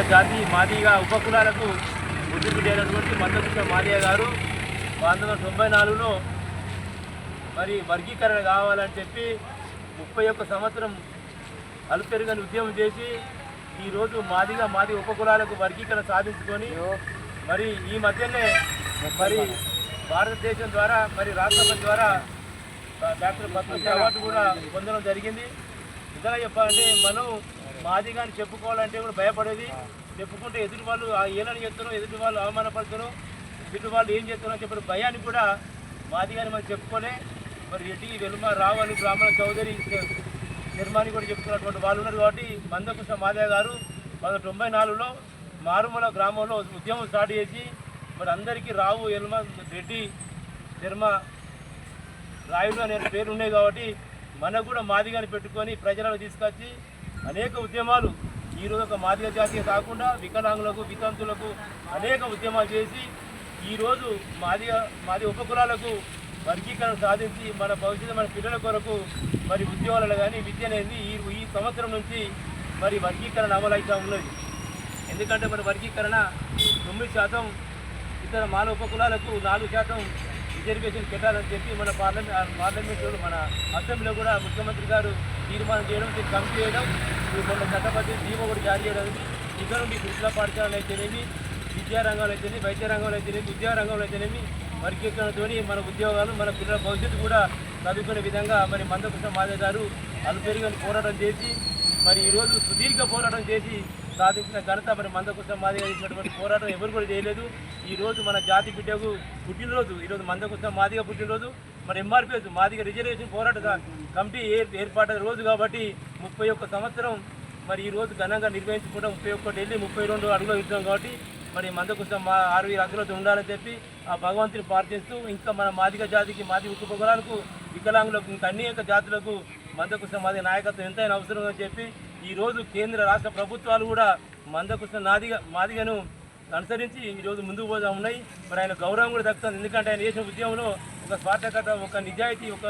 మాదిగ జాతి మాదిగ ఉపకులాలకు ముద్దుబిడ్డైనటువంటి మందకృష్ణ మాదిగ గారు పంతొమ్మిది వందల తొంభై నాలుగులో మరి వర్గీకరణ కావాలని చెప్పి ముప్పై ఒక్క సంవత్సరం అలుపెరుగని ఉద్యమం చేసి ఈరోజు మాదిగా మాది ఉపకులాలకు వర్గీకరణ సాధించుకొని మరి ఈ మధ్యనే మరి భారతదేశం ద్వారా మరి రాష్ట్రపతి ద్వారా డాక్టర్ పద్మశ్రీ అవార్డు కూడా పొందడం జరిగింది. నిజంగా చెప్పాలంటే మనం మాదిగా అని చెప్పుకోవాలంటే కూడా భయపడేది. చెప్పుకుంటే ఎదుటి వాళ్ళు ఆ ఏలని చెప్తారో ఎదుటి వాళ్ళు అవమానపడుతారో ఎదుటి వాళ్ళు ఏం చేస్తారో చెప్పిన భయాన్ని కూడా మాదిగాని మనం చెప్పుకోలే. మరి ఎట్టి వెలుమ రావు అని బ్రాహ్మణ చౌదరి నిర్మాణి కూడా చెప్పుకున్నటువంటి వాళ్ళు ఉన్నారు కాబట్టి మందకృష్ణ మాదయ్య గారు పంతొమ్మిది తొంభై నాలుగులో మారుమూల గ్రామంలో ఉద్యమం స్టార్ట్ చేసి మరి అందరికీ రావు ఎల్మ రెడ్డి శర్మ రాయుడు అనే పేరు ఉన్నాయి కాబట్టి మనకు కూడా మాదిగాని పెట్టుకొని ప్రజలను తీసుకొచ్చి అనేక ఉద్యమాలు ఈరోజు ఒక మాదిగ జాతీయ కాకుండా వికలాంగులకు వితంతులకు అనేక ఉద్యమాలు చేసి ఈరోజు మాదిగ మాది ఉపకులాలకు వర్గీకరణ సాధించి మన భవిష్యత్తు మన పిల్లల కొరకు మరి ఉద్యోగాలు కానీ విద్య అనేది ఈ ఈ సంవత్సరం నుంచి మరి వర్గీకరణ అమలవుతూ ఉన్నది. ఎందుకంటే మరి వర్గీకరణ తొమ్మిది శాతం ఇతర మానవ ఉపకులాలకు నాలుగు శాతం రిజర్వేషన్ పెట్టాలని చెప్పి మన పార్లమెంట్ పార్లమెంట్లో మన అసెంబ్లీలో కూడా ముఖ్యమంత్రి గారు తీర్మానం చేయడం దీన్ని కమిటీ చేయడం మన మొన్న చట్టపతి జీవో కూడా జారీ చేయడం ఇక్కడ మీ గురుకుల పాఠశాలలు అయితేనేమి విద్యారంగంలో అయితేనేమి వైద్య రంగంలో అయితేనేమి ఉద్యోగ రంగంలో అయితేనేమి వర్గీకరణతో మన ఉద్యోగాలు మన పిల్లల భవిష్యత్తు కూడా చదువుకునే విధంగా మరి మందకృష్ణ మాదే గారు అలుపెరుగని పోరాటం చేసి మరి ఈరోజు సుదీర్ఘ పోరాటం చేసి సాధించిన ఘనత మరి మందకృష్ణ మాదిగా చేసినటువంటి పోరాటం ఎవరు కూడా చేయలేదు. ఈ రోజు మన జాతి బిడ్డకు పుట్టినరోజు. ఈరోజు మందకృష్ణ మాదిగా పుట్టినరోజు. మరి ఎంఆర్పిఎస్ మాదిగ రిజర్వేషన్ పోరాట కమిటీ ఏ ఏర్పాటు రోజు కాబట్టి ముప్పై ఒక్క సంవత్సరం మరి ఈ రోజు ఘనంగా నిర్వహించుకుంటాం. ముప్పై ఒక్కటి వెళ్ళి ముప్పై రెండు అడుగులు ఇస్తాం కాబట్టి మరి మందకృష్ణ మా ఆరు అగ్రత ఉండాలని చెప్పి ఆ భగవంతుని ప్రార్థిస్తూ ఇంకా మన మాదిగ జాతికి మాది ఉపకులాలకు వికలాంగులకు ఇంకా అనేక జాతులకు మందకృష్ణ మాది నాయకత్వం ఎంతైనా అవసరం అని చెప్పి ఈ రోజు కేంద్ర రాష్ట్ర ప్రభుత్వాలు కూడా మందకృష్ణ నాదిగ మాదిగను అనుసరించి ఈరోజు ముందుకు పోతా ఉన్నాయి. మరి ఆయన గౌరవం కూడా దక్కుతుంది. ఎందుకంటే ఆయన చేసిన ఉద్యమంలో ఒక స్వార్థకత ఒక నిజాయితీ ఒక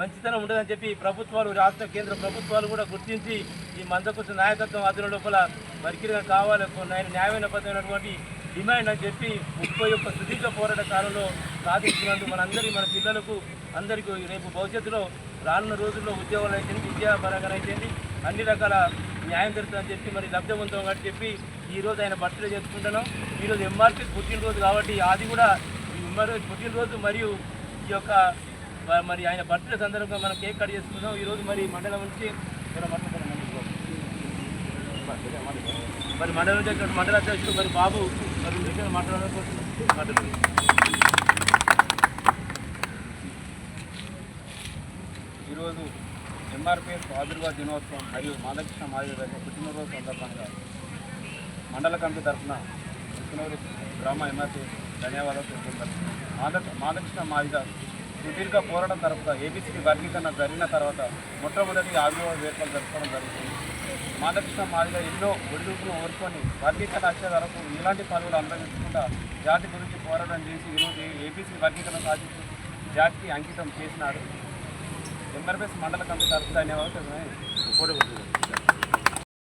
మంచితనం ఉండదని చెప్పి ప్రభుత్వాలు రాష్ట్ర కేంద్ర ప్రభుత్వాలు కూడా గుర్తించి ఈ మందకృష్ణ నాయకత్వం అదుల లోపల వర్కిరిగా కావాలి. ఆయన న్యాయమైన పద్ధతి డిమాండ్ అని చెప్పి ముప్పై ఒక్క సుదీర్ఘ పోరాట కాలంలో సాధించినందుకు మనందరి మన పిల్లలకు అందరికీ రేపు భవిష్యత్తులో రానున్న రోజుల్లో ఉద్యోగాలు అయితే విద్యాపరంగా అయితే అన్ని రకాల న్యాయం జరుగుతుందని చెప్పి మరి లబ్ధవంతం పొందాం అని చెప్పి ఈరోజు ఆయన బర్త్డే చేసుకుంటున్నాం. ఈరోజు ఎంఆర్పీ పుట్టినరోజు కాబట్టి అది కూడా ఈ ఎంఆర్పీ పుట్టినరోజు మరియు ఈ యొక్క మరి ఆయన బర్త్డే సందర్భంగా మనం కేక్ కట్ చేసుకుందాం. ఈరోజు మరి మండలం నుంచి మరి మండలం నుంచి మండల అధ్యక్షుడు మరి బాబు మరి రెండు మాట్లాడాలనుకుంటున్నాం ఈరోజు ఎంఆర్పిఎస్ ఆదుర్గా దినోత్సవం మరియు మాధకృష్ణ మాదిరి గారి పుట్టినరోజు సందర్భంగా మండల కమిటీ తరఫున పుట్టినరోజు గ్రామ ఎంఆర్పిఎస్ ధన్యవాదాలు తెలుపుతారు మాధక మాధకృష్ణ మాదిగ సుదీర్ఘ పోరాటం తరపున ఏబీసీ వర్గీకరణ జరిగిన తర్వాత మొట్టమొదటి ఆవిర్భావ వేడుకలు జరుపుకోవడం జరుగుతుంది మాధకృష్ణ మాదిగ ఎన్నో ఒడిదుడుకులు ఓర్చుకొని వర్గీకరణ వచ్చే వరకు ఇలాంటి పనులు అనుభవించకుండా జాతి గురించి పోరాటం చేసి ఈరోజు ఏబీసీ వర్గీకరణ సాధించి జాతికి అంకితం చేసినాడు ఎంఆర్ఎస్ మండల కమిటీ తరఫు ధన్యవాదాలు